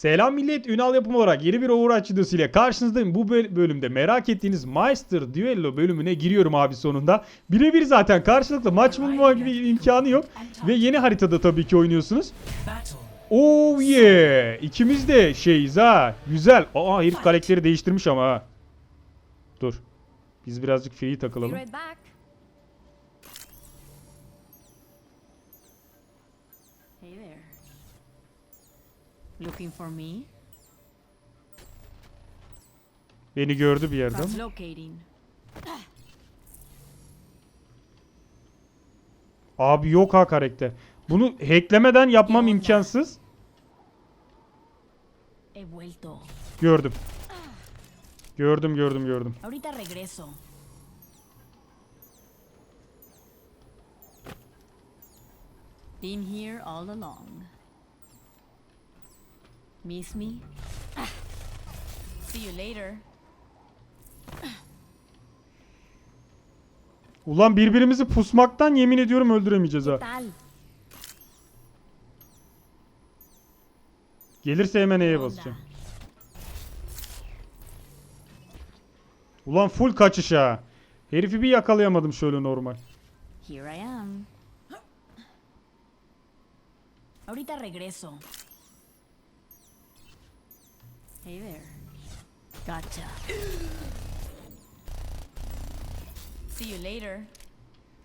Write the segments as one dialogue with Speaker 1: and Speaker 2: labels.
Speaker 1: Selam millet, Ünal yapım olarak yeni bir Overwatch videosu ile karşınızdayım. Bu böl- bölümde merak ettiğiniz Meister Duello bölümüne giriyorum abi sonunda. Birebir zaten karşılıklı maç bulma gibi imkanı yok. Ve yeni haritada tabii ki oynuyorsunuz. Oh yeah! İkimiz de şeyiz ha. Güzel. Aa herif karakteri değiştirmiş ama ha. Dur. Biz birazcık free takılalım.
Speaker 2: Looking for me?
Speaker 1: Beni gördü bir yerde ama.
Speaker 2: Translocating.
Speaker 1: Abi yok ha karakter. Bunu hacklemeden yapmam imkansız.
Speaker 2: He vuelto.
Speaker 1: Gördüm. Gördüm gördüm gördüm.
Speaker 2: Ahorita regreso. Been here all along. Miss me? Ah. See you later.
Speaker 1: Ulan birbirimizi pusmaktan yemin ediyorum öldüremeyeceğiz ha. Gelirse hemen E'ye basacağım. Ulan full kaçış ha. Herifi bir yakalayamadım şöyle normal.
Speaker 2: Here I am. Ahorita regreso. Hey there. Gotcha. See you later.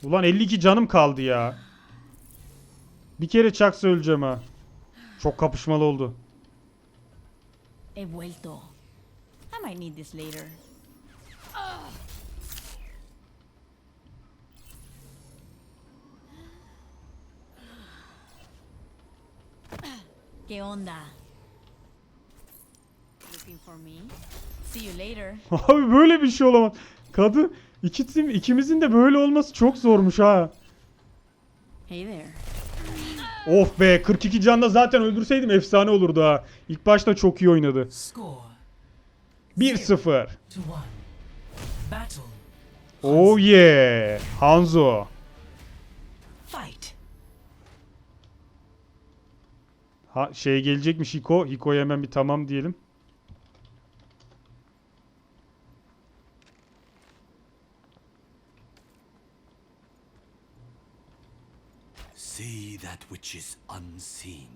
Speaker 1: Ulan 52 canım kaldı ya. Bir kere çaksa öleceğim ha. Çok kapışmalı oldu.
Speaker 2: He vuelto. I might need this later. ¿Qué onda? Looking for me? See you later.
Speaker 1: Abi böyle bir şey olamaz. Kadı iki tim ikimizin de böyle olması çok zormuş ha.
Speaker 2: Hey there.
Speaker 1: Of be 42 canla zaten öldürseydim efsane olurdu ha. İlk başta çok iyi oynadı.
Speaker 3: Score
Speaker 1: 1-0.
Speaker 3: to one. Battle.
Speaker 1: Oh yeah. Hanzo. Ha şey gelecekmiş Hiko. Hiko'ya hemen bir tamam diyelim.
Speaker 4: See that which is unseen.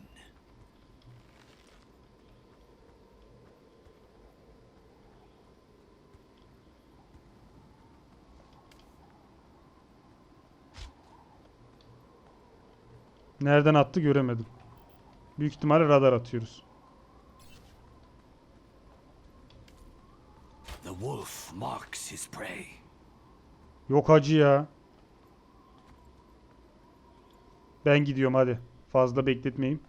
Speaker 1: Nereden attı göremedim. Büyük ihtimalle radar atıyoruz.
Speaker 4: The wolf marks his prey.
Speaker 1: Yok hacı ya. Ben gidiyorum hadi. Fazla bekletmeyeyim.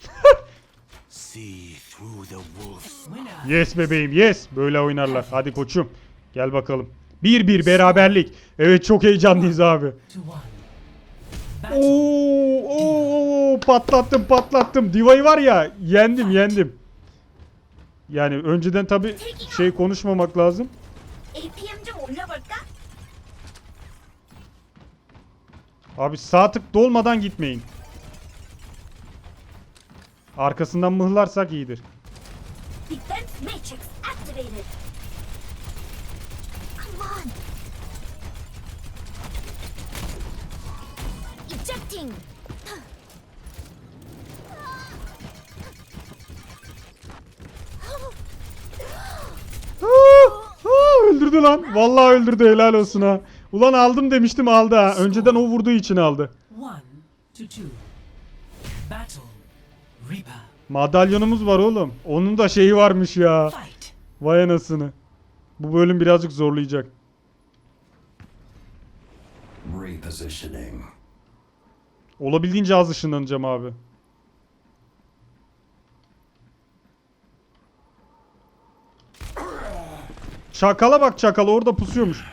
Speaker 1: Yes bebeğim yes. Böyle oynarlar. Hadi koçum. Gel bakalım. 1-1 beraberlik. Evet çok heyecanlıyız abi. Oo, oo, oo, patlattım patlattım. Diva'yı var ya yendim yendim. Yani önceden tabi şey konuşmamak lazım. Abi sağ tık dolmadan gitmeyin. Arkasından mıhlarsak iyidir.
Speaker 5: Defense matrix
Speaker 1: Aa, aa, öldürdü lan. Vallahi öldürdü helal olsun ha. Ulan aldım demiştim aldı ha. Önceden o vurduğu için aldı. Madalyonumuz var oğlum. Onun da şeyi varmış ya. Vay anasını. Bu bölüm birazcık zorlayacak. Olabildiğince az ışınlanacağım abi. Çakala bak çakala orada pusuyormuş.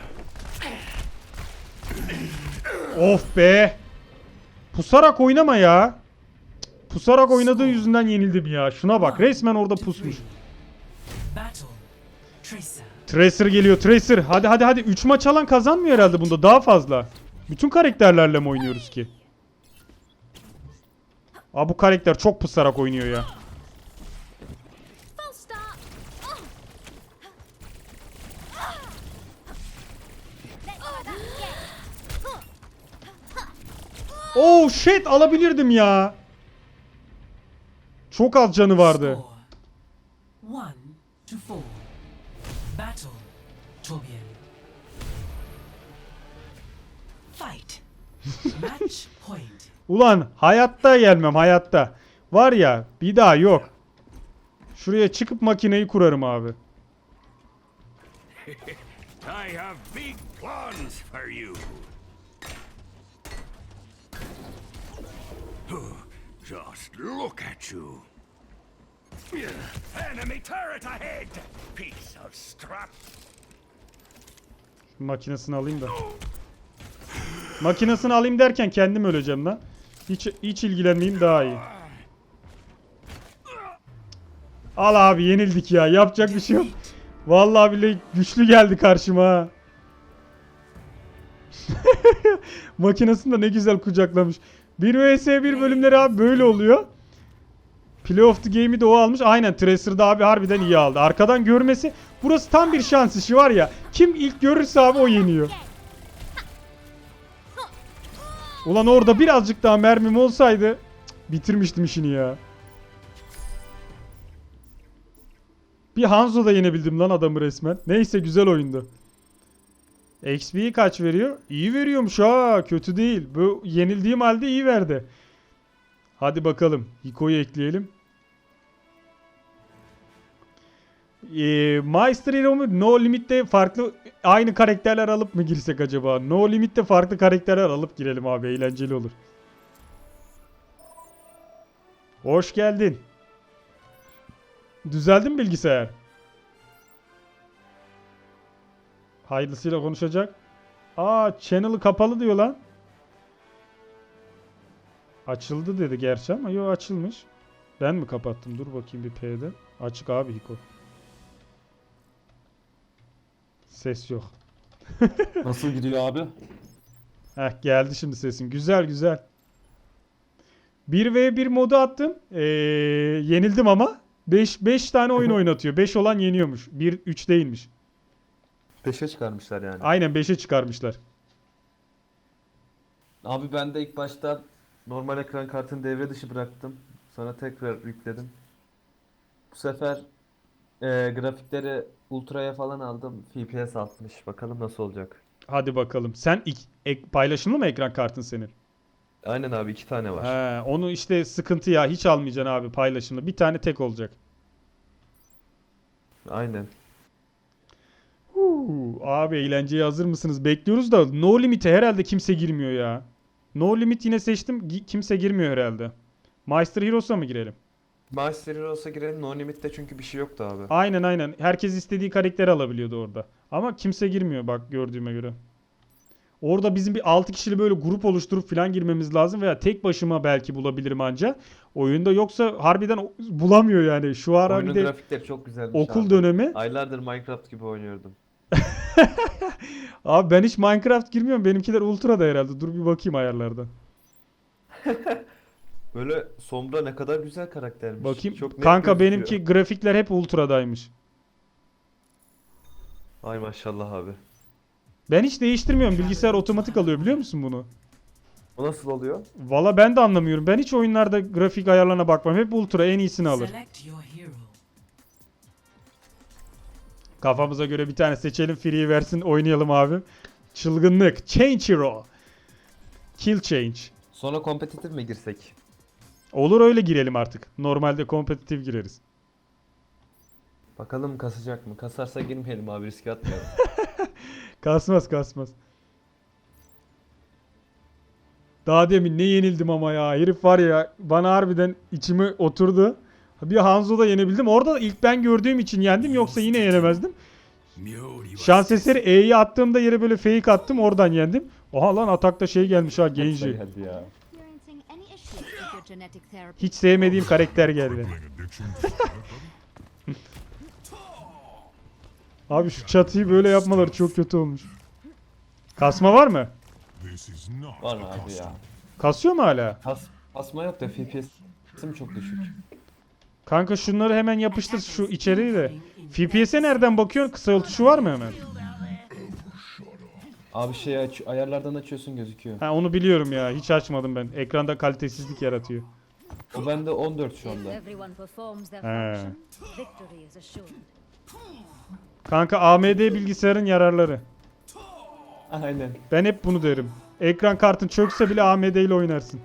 Speaker 1: Of be. Pusarak oynama ya. Pusarak oynadığı yüzünden yenildim ya. Şuna bak resmen orada pusmuş.
Speaker 3: Tracer
Speaker 1: geliyor Tracer. Hadi hadi hadi. 3 maç alan kazanmıyor herhalde bunda. Daha fazla. Bütün karakterlerle mi oynuyoruz ki? Aa bu karakter çok pusarak oynuyor ya.
Speaker 5: Full stop. Let's try that again.
Speaker 1: Oh shit alabilirdim ya. Çok az canı vardı. Ulan hayatta gelmem hayatta. Var ya bir daha yok. Şuraya çıkıp makineyi kurarım abi.
Speaker 4: I have big plans for you. Just look at you. Enemy turret ahead! Piece of scrap!
Speaker 1: Makinesini alayım da. Makinesini alayım derken kendim öleceğim lan. Hiç hiç ilgilenmeyeyim daha iyi. Al abi yenildik ya. Yapacak bir şey yok. Vallahi bile güçlü geldi karşıma ha. Makinesini de ne güzel kucaklamış. 1 vs 1 bölümleri abi böyle oluyor. Play of the Game'i de o almış. Aynen Tracer'da abi harbiden iyi aldı. Arkadan görmesi burası tam bir şans işi var ya. Kim ilk görürse abi o yeniyor. Ulan orada birazcık daha mermim olsaydı bitirmiştim işini ya. Bir Hanzo'da yenebildim lan adamı resmen. Neyse güzel oyundu. XP'yi kaç veriyor? İyi veriyormuş ha. Kötü değil. Bu yenildiğim halde iyi verdi. Hadi bakalım. Hiko'yu ekleyelim. Ee, Master Hero mu? No Limit'te farklı aynı karakterler alıp mı girsek acaba? No Limit'te farklı karakterler alıp girelim abi. Eğlenceli olur. Hoş geldin. Düzeldi mi bilgisayar? Hayırlısıyla konuşacak. Aa channel'ı kapalı diyor lan. Açıldı dedi gerçi ama yok açılmış. Ben mi kapattım? Dur bakayım bir P'de. Açık abi Hiko. Ses yok.
Speaker 6: Nasıl gidiyor abi?
Speaker 1: Heh geldi şimdi sesin. Güzel güzel. 1v1 modu attım. Ee, yenildim ama 5 5 tane oyun oynatıyor. 5 olan yeniyormuş. 1 3 değilmiş.
Speaker 6: 5'e çıkarmışlar yani.
Speaker 1: Aynen 5'e çıkarmışlar.
Speaker 6: Abi ben de ilk başta normal ekran kartını devre dışı bıraktım. Sonra tekrar yükledim. Bu sefer e, grafikleri ultra'ya falan aldım. FPS 60. Bakalım nasıl olacak.
Speaker 1: Hadi bakalım. Sen ilk, ek- paylaşımlı mı ekran kartın senin?
Speaker 6: Aynen abi iki tane var.
Speaker 1: He, onu işte sıkıntı ya. Hiç almayacaksın abi paylaşımlı. Bir tane tek olacak.
Speaker 6: Aynen.
Speaker 1: Abi eğlenceye hazır mısınız? Bekliyoruz da No Limit'e herhalde kimse girmiyor ya. No Limit yine seçtim. Gi- Kimse girmiyor herhalde. Master Heroes'a mı girelim?
Speaker 6: Master Heroes'a girelim. No Limit'te çünkü bir şey yoktu abi.
Speaker 1: Aynen aynen. Herkes istediği karakteri alabiliyordu orada. Ama kimse girmiyor bak gördüğüme göre. Orada bizim bir 6 kişili böyle grup oluşturup falan girmemiz lazım veya tek başıma belki bulabilirim anca. Oyunda yoksa harbiden o- bulamıyor yani. Şu ara
Speaker 6: Oyunun
Speaker 1: bir de
Speaker 6: grafikleri çok güzelmiş
Speaker 1: okul
Speaker 6: abi.
Speaker 1: dönemi.
Speaker 6: Aylardır Minecraft gibi oynuyordum.
Speaker 1: Abi ben hiç Minecraft girmiyorum. Benimkiler Ultra'da herhalde. Dur bir bakayım ayarlardan.
Speaker 6: Böyle Sombra ne kadar güzel karaktermiş.
Speaker 1: Bakayım.
Speaker 6: Çok net
Speaker 1: Kanka
Speaker 6: gözüküyor.
Speaker 1: benimki grafikler hep Ultra'daymış.
Speaker 6: Ay maşallah abi.
Speaker 1: Ben hiç değiştirmiyorum. Bilgisayar otomatik alıyor biliyor musun bunu?
Speaker 6: O nasıl oluyor?
Speaker 1: Valla ben de anlamıyorum. Ben hiç oyunlarda grafik ayarlarına bakmam. Hep Ultra en iyisini alır.
Speaker 3: Select your hero.
Speaker 1: Kafamıza göre bir tane seçelim. Free versin oynayalım abi. Çılgınlık. Change Hero. Kill Change.
Speaker 6: Sonra kompetitif mi girsek?
Speaker 1: Olur öyle girelim artık. Normalde kompetitif gireriz.
Speaker 6: Bakalım kasacak mı? Kasarsa girmeyelim abi riske atmayalım.
Speaker 1: Kasmaz kasmaz. Daha demin ne yenildim ama ya. Herif var ya bana harbiden içime oturdu. Bir Hanzo'da yenebildim. Orada da ilk ben gördüğüm için yendim. Yoksa yine yenemezdim. Şans eseri E'yi attığımda yere böyle fake attım. Oradan yendim. Oha lan atakta şey gelmiş ha Genji. Hiç sevmediğim karakter geldi. Abi şu çatıyı böyle yapmaları çok kötü olmuş. Kasma var mı?
Speaker 6: Var abi ya.
Speaker 1: Kasıyor mu hala?
Speaker 6: Kas, kasma yok da FPS'im çok düşük.
Speaker 1: Kanka şunları hemen yapıştır şu içeriği de. FPS'e nereden bakıyorsun? Kısa yol tuşu var mı hemen?
Speaker 6: Abi şey aç, ayarlardan açıyorsun gözüküyor.
Speaker 1: Ha onu biliyorum ya. Hiç açmadım ben. Ekranda kalitesizlik yaratıyor.
Speaker 6: O bende 14 şu anda.
Speaker 1: He. Kanka AMD bilgisayarın yararları.
Speaker 6: Aynen.
Speaker 1: Ben hep bunu derim. Ekran kartın çökse bile AMD ile oynarsın.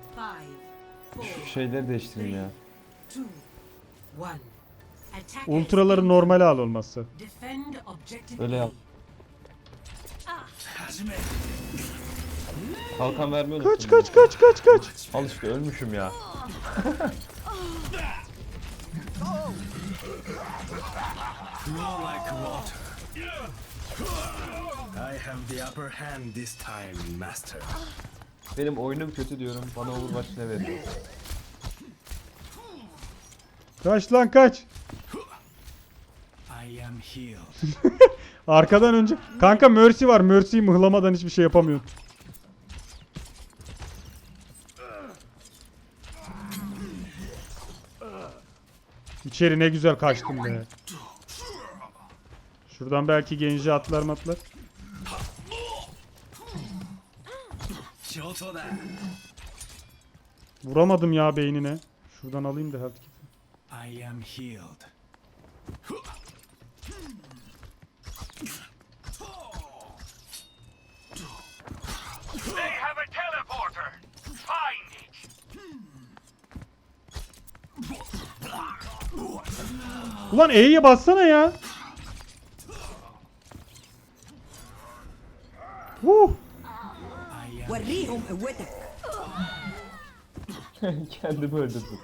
Speaker 6: Şu şeyleri değiştireyim ya.
Speaker 1: Ultraları normale al olmazsa.
Speaker 6: Öyle yap. Kalkan vermeyi
Speaker 1: Kaç kaç kaç kaç kaç.
Speaker 6: Al işte ölmüşüm ya.
Speaker 4: Flow like water. I have the upper hand this time, master.
Speaker 6: Benim oyunum kötü diyorum. Bana Overwatch ne veriyor?
Speaker 1: Kaç lan kaç.
Speaker 4: I am healed.
Speaker 1: Arkadan önce. Kanka Mercy var. Mercy'yi mıhlamadan hiçbir şey yapamıyorum. İçeri ne güzel kaçtım be. Şuradan belki genci atlar matlar. Vuramadım ya beynine. Şuradan alayım da health.
Speaker 4: I am healed.
Speaker 7: They have a teleporter. Find it.
Speaker 1: Ulan E'ye bassana ya. Huh.
Speaker 4: Am
Speaker 6: Kendimi öldürdüm.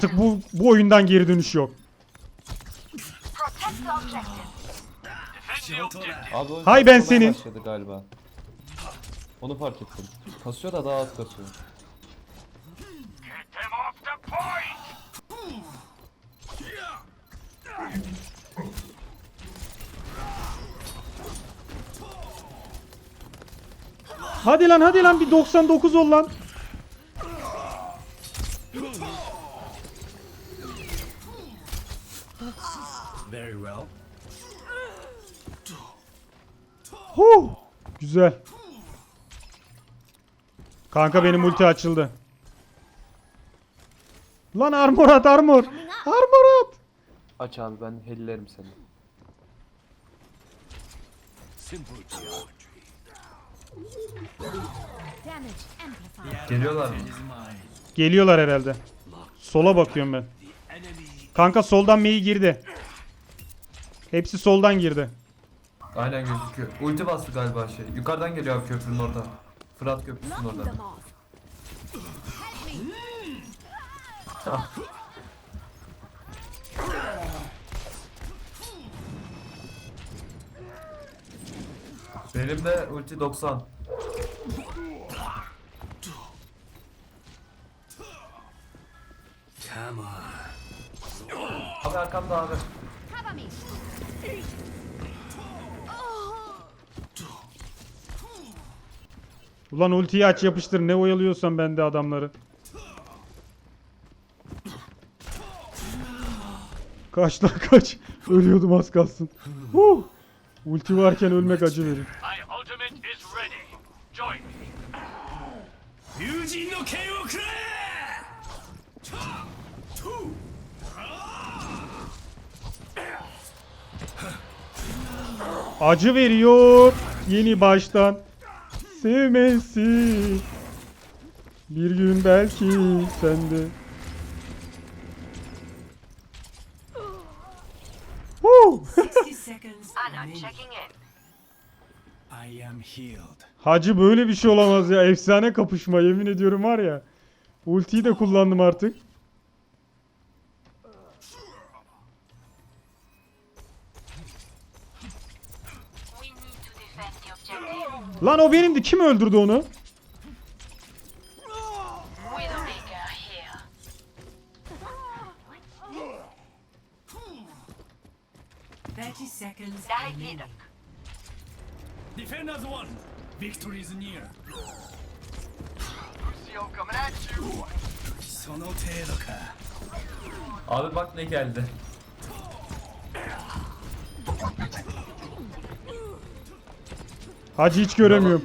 Speaker 1: Artık bu bu oyundan geri dönüş yok.
Speaker 6: Abi oyun
Speaker 1: Hay ben
Speaker 6: kasmaya
Speaker 1: senin.
Speaker 6: başladı galiba. Onu fark ettim. Kasıyor da daha az kasıyor.
Speaker 1: Hadi lan hadi lan bir 99 ol lan. Kanka benim ulti açıldı. Lan armor at armor. Armor at.
Speaker 6: Aç abi ben hellerim seni. Geliyorlar mı?
Speaker 1: Geliyorlar herhalde. Sola bakıyorum ben. Kanka soldan Mei girdi. Hepsi soldan girdi.
Speaker 6: Aynen gözüküyor. Ulti bastı galiba şey. Yukarıdan geliyor abi köprünün orada. Fırat köprüsünün orada. Benim de ulti 90.
Speaker 4: Come on.
Speaker 6: Abi arkamda abi.
Speaker 1: Ulan ultiyi aç yapıştır ne oyalıyorsan bende adamları. Kaç lan kaç. Ölüyordum az kalsın. Huh. Ulti varken ölmek acı verir. Acı veriyor. Yeni baştan. Sevmesi. Bir gün belki sende. Huh.
Speaker 3: 60 seconds remaining.
Speaker 4: I am healed.
Speaker 1: Hacı böyle bir şey olamaz ya. Efsane kapışma yemin ediyorum var ya. Ultiyi de kullandım artık. Lan o benimdi. Kim öldürdü onu?
Speaker 4: Defenders won. Victory is near.
Speaker 6: Abi bak ne geldi.
Speaker 1: Hacı hiç göremiyorum.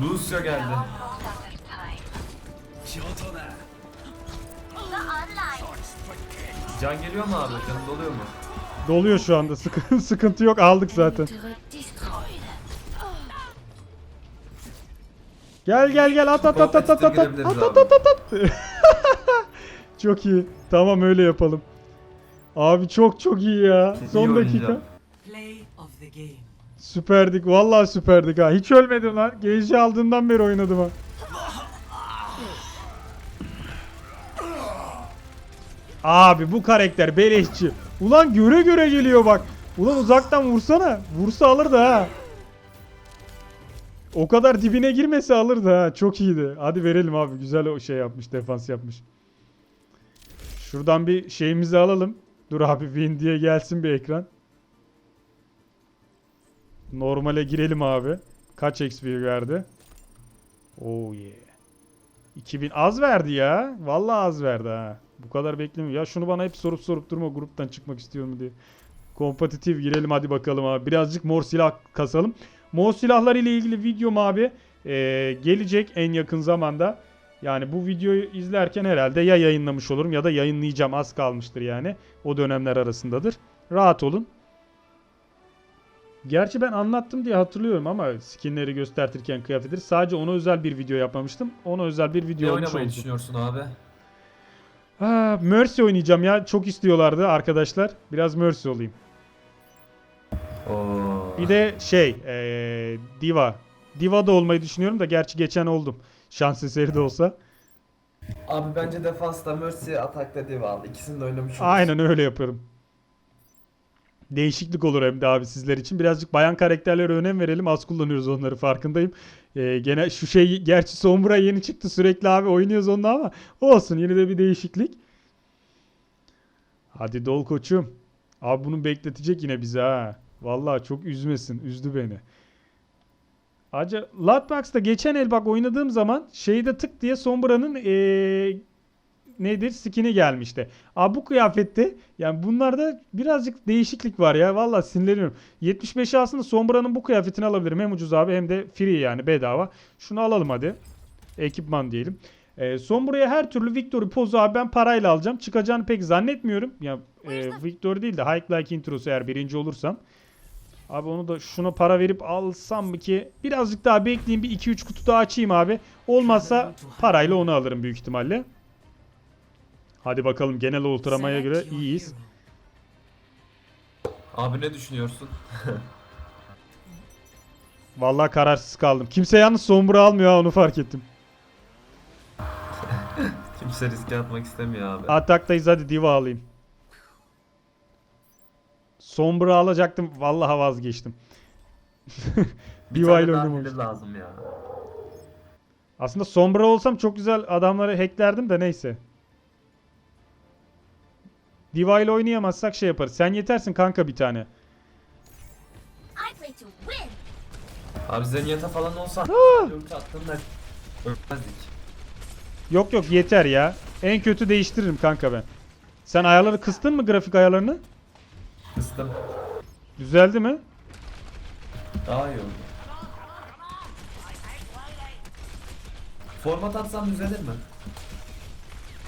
Speaker 6: Lucio geldi. Can geliyor mu abi? Canın doluyor mu?
Speaker 1: Doluyor şu anda. Sıkı sıkıntı yok. Aldık zaten. Gel gel gel at at at at at at at at at at at Çok iyi. Tamam öyle yapalım. Abi çok çok iyi ya. Son dakika.
Speaker 3: Play of the game.
Speaker 1: Süperdik. Vallahi süperdik ha. Hiç ölmedim lan. Genci aldığından beri oynadım ha. Abi bu karakter beleşçi. Ulan göre göre geliyor bak. Ulan uzaktan vursana. Vursa alırdı ha. O kadar dibine girmese alırdı ha. Çok iyiydi. Hadi verelim abi. Güzel o şey yapmış. Defans yapmış. Şuradan bir şeyimizi alalım. Dur abi win diye gelsin bir ekran. Normale girelim abi. Kaç XP verdi? Oh yeah. 2000 az verdi ya. Vallahi az verdi ha. Bu kadar beklemiyor. Ya şunu bana hep sorup sorup durma gruptan çıkmak istiyor mu diye. Kompetitif girelim hadi bakalım abi. Birazcık mor silah kasalım. Mor silahlar ile ilgili videom abi eee, gelecek en yakın zamanda. Yani bu videoyu izlerken herhalde ya yayınlamış olurum ya da yayınlayacağım. Az kalmıştır yani. O dönemler arasındadır. Rahat olun. Gerçi ben anlattım diye hatırlıyorum ama skinleri göstertirken kıyafetleri sadece ona özel bir video yapmamıştım. Ona özel bir
Speaker 6: Ne
Speaker 1: video olmuş
Speaker 6: oynamayı
Speaker 1: oldu.
Speaker 6: düşünüyorsun abi?
Speaker 1: Ha, Mercy oynayacağım ya. Çok istiyorlardı arkadaşlar. Biraz Mercy olayım.
Speaker 6: Oo.
Speaker 1: Bir de şey, eee, Diva. Diva da olmayı düşünüyorum da gerçi geçen oldum. Şans eseri de olsa.
Speaker 6: Abi bence defansta Mercy, atakta Diva al. İkisini de oynamış olursun.
Speaker 1: Aynen öyle yapıyorum. Değişiklik olur hem de abi sizler için. Birazcık bayan karakterlere önem verelim. Az kullanıyoruz onları farkındayım. Ee, gene şu şey gerçi Sombra yeni çıktı sürekli abi oynuyoruz onunla ama olsun yine de bir değişiklik. Hadi dol koçum. Abi bunu bekletecek yine bizi ha. Vallahi çok üzmesin. Üzdü beni. Aca Latbox'ta geçen el bak oynadığım zaman şeyde tık diye Sombra'nın ee, nedir skin'i gelmişti. Abi bu kıyafette yani bunlarda birazcık değişiklik var ya. Vallahi sinirleniyorum. 75 aslında Sombra'nın bu kıyafetini alabilirim. Hem ucuz abi hem de free yani bedava. Şunu alalım hadi. Ekipman diyelim. Ee, Sombra'ya her türlü Victory pozu abi ben parayla alacağım. Çıkacağını pek zannetmiyorum. Ya e, Victory değil de Hike Like Introsu eğer birinci olursam. Abi onu da şuna para verip alsam mı ki? Birazcık daha bekleyeyim bir 2-3 kutu daha açayım abi. Olmazsa parayla onu alırım büyük ihtimalle. Hadi bakalım genel ultramaya göre iyiyiz.
Speaker 6: Abi ne düşünüyorsun?
Speaker 1: Vallahi kararsız kaldım. Kimse yalnız sombra almıyor ha onu fark ettim.
Speaker 6: Kimse riske atmak istemiyor abi.
Speaker 1: Ataktayız hadi diva alayım. Sombra alacaktım. Vallahi vazgeçtim.
Speaker 6: Bir
Speaker 1: Diva ile
Speaker 6: tane daha
Speaker 1: oynamak
Speaker 6: biri lazım ya.
Speaker 1: Aslında sombra olsam çok güzel adamları hacklerdim de neyse. Diva ile oynayamazsak şey yaparız. Sen yetersin kanka bir tane.
Speaker 6: Abi Zenyatta falan olsa
Speaker 1: Ah!
Speaker 6: ulti attığında ölmezdik.
Speaker 1: Yok yok yeter ya. En kötü değiştiririm kanka ben. Sen ayarları kıstın mı grafik ayarlarını?
Speaker 6: Kıstım.
Speaker 1: Düzeldi mi?
Speaker 6: Daha iyi oldu. Format atsam düzelir mi?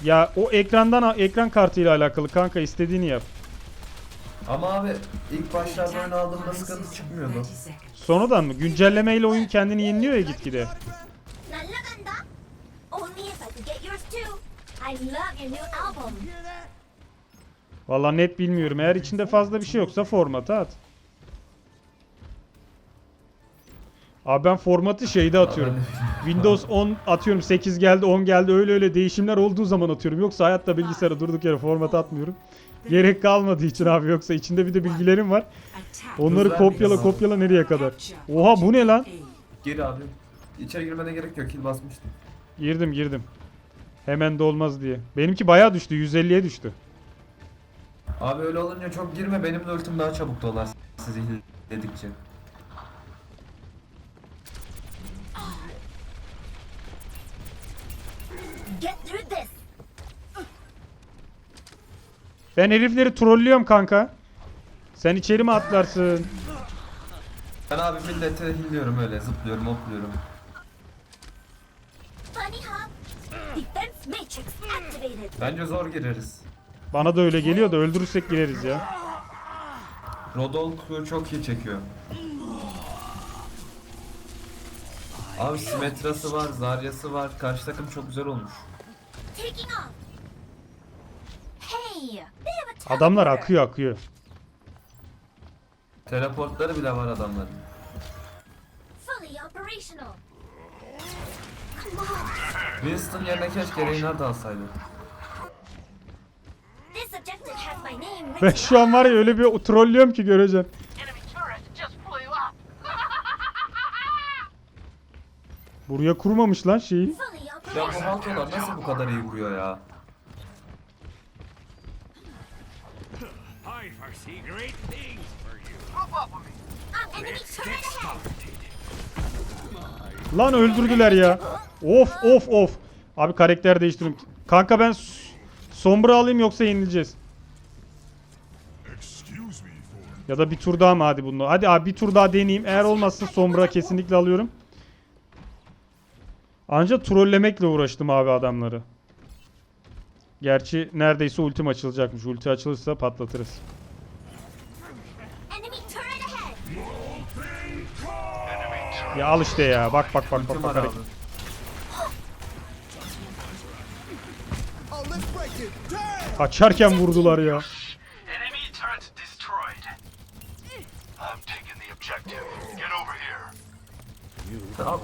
Speaker 1: Ya o ekrandan ekran kartıyla alakalı kanka istediğini yap.
Speaker 6: Ama abi ilk başlarda oyun aldığımda sıkıntı çıkmıyordu.
Speaker 3: 30 seconds.
Speaker 1: Sonradan mı? Güncellemeyle oyun kendini yeniliyor ya gitgide. Vallahi net bilmiyorum. Eğer içinde fazla bir şey yoksa formata at. Abi ben formatı şeyde atıyorum. Windows 10 atıyorum 8 geldi 10 geldi öyle öyle değişimler olduğu zaman atıyorum. Yoksa hayatta bilgisayara durduk yere format atmıyorum. Gerek kalmadığı için abi yoksa içinde bir de bilgilerim var. Onları kopyala kopyala nereye kadar. Oha bu ne lan?
Speaker 6: Gir abi. İçeri girmene gerek yok. Kill basmıştım.
Speaker 1: Girdim girdim. Hemen de olmaz diye. Benimki bayağı düştü 150'ye düştü.
Speaker 6: Abi öyle olunca çok girme. Benim de ultim daha çabuk dolar. Sizi dedikçe.
Speaker 5: Get through this.
Speaker 1: Ben herifleri trollüyorum kanka. Sen içeri mi atlarsın?
Speaker 6: Ben abi millete hilliyorum öyle. Zıplıyorum, hopluyorum. Bence zor gireriz.
Speaker 1: Bana da öyle geliyor da öldürürsek gireriz ya.
Speaker 6: Rodolfo çok iyi çekiyor. Abi Symmetra'sı var, Zarya'sı var. Karşı takım çok güzel olmuş.
Speaker 1: Adamlar akıyor akıyor.
Speaker 6: Teleportları bile var adamların. Winston yerine keşke Reinhardt alsaydı.
Speaker 1: Ben şu an var ya öyle bir trollüyorum ki göreceksin. Buraya kurmamış lan şeyi.
Speaker 6: Ya bu. Haltolar nasıl bu kadar iyi vuruyor ya?
Speaker 4: I foresee great things for you.
Speaker 7: Group up with me.
Speaker 5: Enemy turret ahead.
Speaker 1: Lan öldürdüler ya. Of of of. Abi karakter değiştiriyorum. Kanka ben Sombra alayım yoksa yenileceğiz. Ya da bir tur daha mı hadi bunu? Hadi abi bir tur daha deneyeyim. Eğer olmazsa Sombra kesinlikle alıyorum. Anca trollemekle uğraştım abi adamları. Gerçi neredeyse ultim açılacakmış. Ulti açılırsa patlatırız. Ya al işte ya. Bak bak bak bak bak. hareket. Kaçarken vurdular ya.
Speaker 6: Abi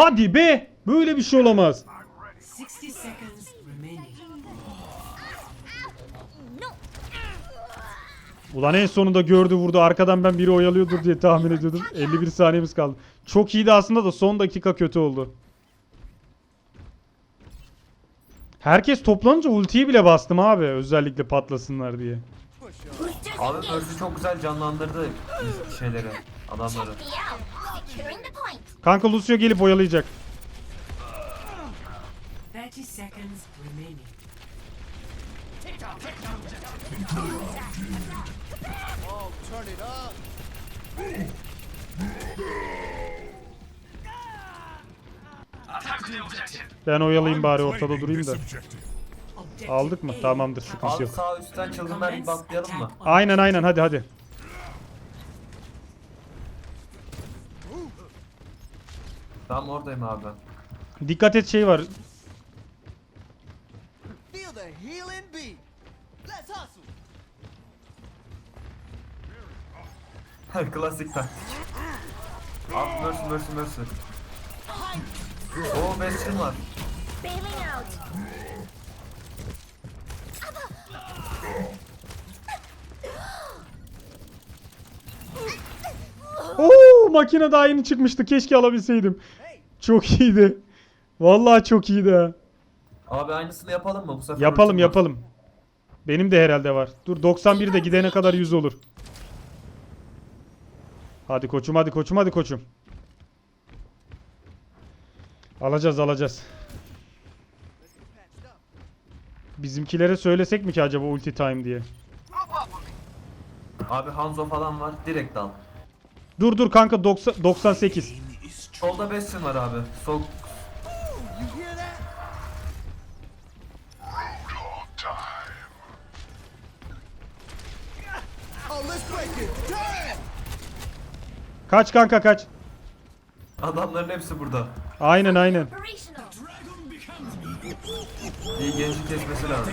Speaker 1: Hadi be! Böyle bir şey olamaz.
Speaker 3: 60 seconds remaining.
Speaker 5: No.
Speaker 1: Ulan en sonunda gördü vurdu. Arkadan ben biri oyalıyordur diye tahmin ediyordum. 51 saniyemiz kaldı. Çok iyiydi aslında da son dakika kötü oldu. Herkes toplanınca ultiyi bile bastım abi. Özellikle patlasınlar diye.
Speaker 6: Abi. Mercy çok güzel canlandırdı şeyleri, adamları.
Speaker 1: Kanka Lucio gelip oyalayacak.
Speaker 3: 30 seconds remaining.
Speaker 7: Attack the objective.
Speaker 1: Ben oyalayayım bari ortada durayım da. Aldık mı? Tamamdır sıkıntı
Speaker 6: Abi
Speaker 1: yok.
Speaker 6: sağ üstten çılgınlar gibi atlayalım mı?
Speaker 1: Aynen aynen hadi hadi.
Speaker 6: Tamam oradayım abi ben.
Speaker 1: Dikkat et şey var.
Speaker 6: Klasik taktik. Abi Mercy Mercy Mercy. Oo Bastion var.
Speaker 1: Oo makine daha yeni çıkmıştı. Keşke alabilseydim. Çok iyiydi. Vallahi çok iyiydi ha.
Speaker 6: Abi aynısını yapalım mı bu sefer?
Speaker 1: Yapalım
Speaker 6: var.
Speaker 1: yapalım. Benim de herhalde var. Dur 91 de gidene kadar 100 olur. Hadi koçum hadi koçum hadi koçum. Alacağız alacağız. Bizimkilere söylesek mi ki acaba ulti time diye?
Speaker 6: Abi Hanzo falan var direkt al.
Speaker 1: Dur dur kanka 90, 98.
Speaker 6: Solda Bastion var abi. Sol!
Speaker 1: Kaç kanka kaç.
Speaker 6: adamların hepsi burada.
Speaker 1: Aynen aynen.
Speaker 6: İyi genci kesmesi lazım.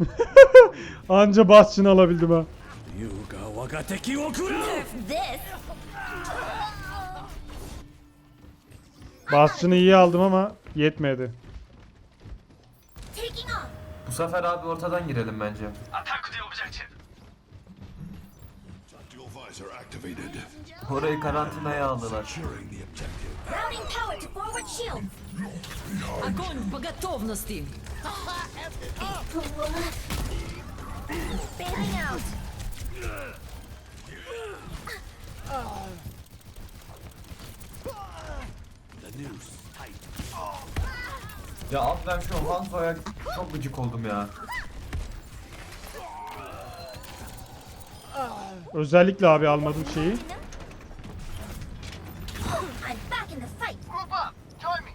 Speaker 1: Anca basçını alabildim ha.
Speaker 5: This.
Speaker 1: Basçını iyi aldım ama yetmedi.
Speaker 5: Taking off.
Speaker 6: Bu sefer abi ortadan girelim bence.
Speaker 7: Attack the objective. Dual visor activated.
Speaker 6: Orayı karantinaya aldılar.
Speaker 7: Securing the objective.
Speaker 5: Routing power to forward shield.
Speaker 3: Огонь по готовности!
Speaker 5: Bailing out.
Speaker 6: Ya abi ben şu Hanzo'ya çok gıcık oldum ya.
Speaker 1: Özellikle abi almadım şeyi.
Speaker 5: I'm back in the fight.
Speaker 7: Move up. Join me.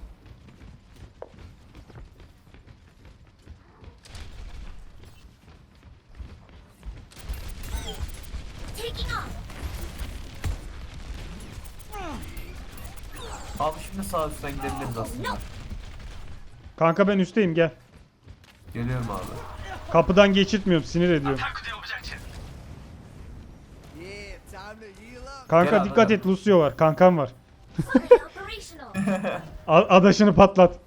Speaker 5: Taking off.
Speaker 6: Abi şimdi sağ üstten gidebiliriz aslında.
Speaker 1: Kanka ben üstteyim gel.
Speaker 6: Geliyorum abi.
Speaker 1: Kapıdan geçirtmiyorum sinir ediyorum. Kanka
Speaker 6: Gel abi,
Speaker 1: dikkat
Speaker 6: gel.
Speaker 1: et Lucio var. Kankam var. A- adaşını patlat.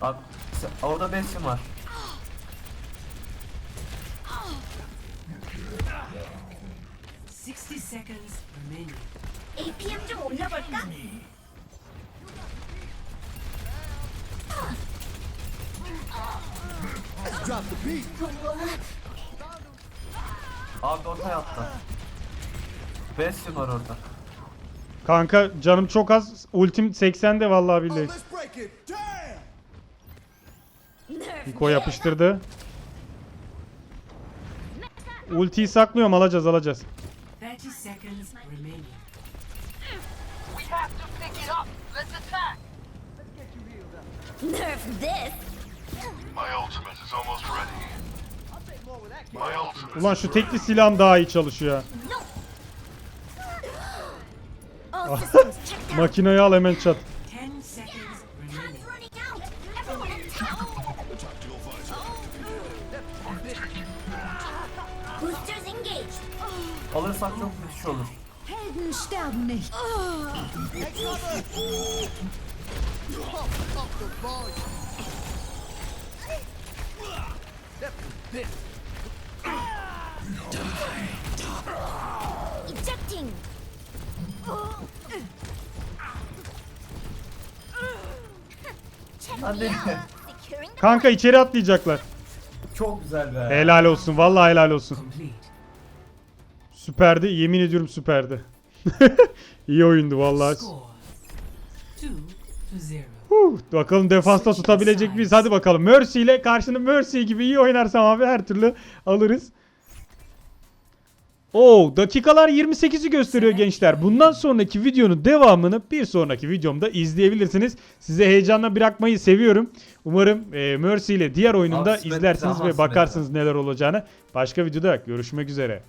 Speaker 6: Abi orada Bastion var.
Speaker 3: seconds remaining.
Speaker 5: APM 좀 올려볼까?
Speaker 8: Let's drop the beat.
Speaker 6: Abi ortaya attı. Bastion var orada.
Speaker 1: Kanka canım çok az. Ultim 80'de vallahi
Speaker 8: Oh,
Speaker 1: billahi.
Speaker 8: let's break it. Damn!
Speaker 1: Niko yapıştırdı. Ultiyi saklıyorum alacağız alacağız.
Speaker 3: Thirty seconds remaining.
Speaker 7: We have to pick it up. Let's attack.
Speaker 5: Nerf this.
Speaker 7: My ultimate is almost ready. My ultimate.
Speaker 1: Ulan şu tekli silahım daha iyi çalışıyor.
Speaker 5: Out.
Speaker 1: Makineyi al hemen çat.
Speaker 6: Alırsak çok müthiş olur.
Speaker 2: Helden sterben nicht.
Speaker 5: Ejecting.
Speaker 6: Hadi.
Speaker 5: Securing the
Speaker 1: Kanka içeri atlayacaklar.
Speaker 6: Çok güzel be.
Speaker 1: Helal olsun vallahi helal olsun. Süperdi yemin ediyorum süperdi. İyi oyundu vallahi. Huh, bakalım defansta tutabilecek miyiz? Hadi bakalım. Mercy ile karşını Mercy gibi iyi oynarsam abi her türlü alırız. Oo, dakikalar 28'i gösteriyor gençler. Bundan sonraki videonun devamını bir sonraki videomda izleyebilirsiniz. Size heyecanla bırakmayı seviyorum. Umarım e, Mercy ile diğer oyununda izlersiniz ve bakarsınız neler olacağını. Başka videoda görüşmek üzere.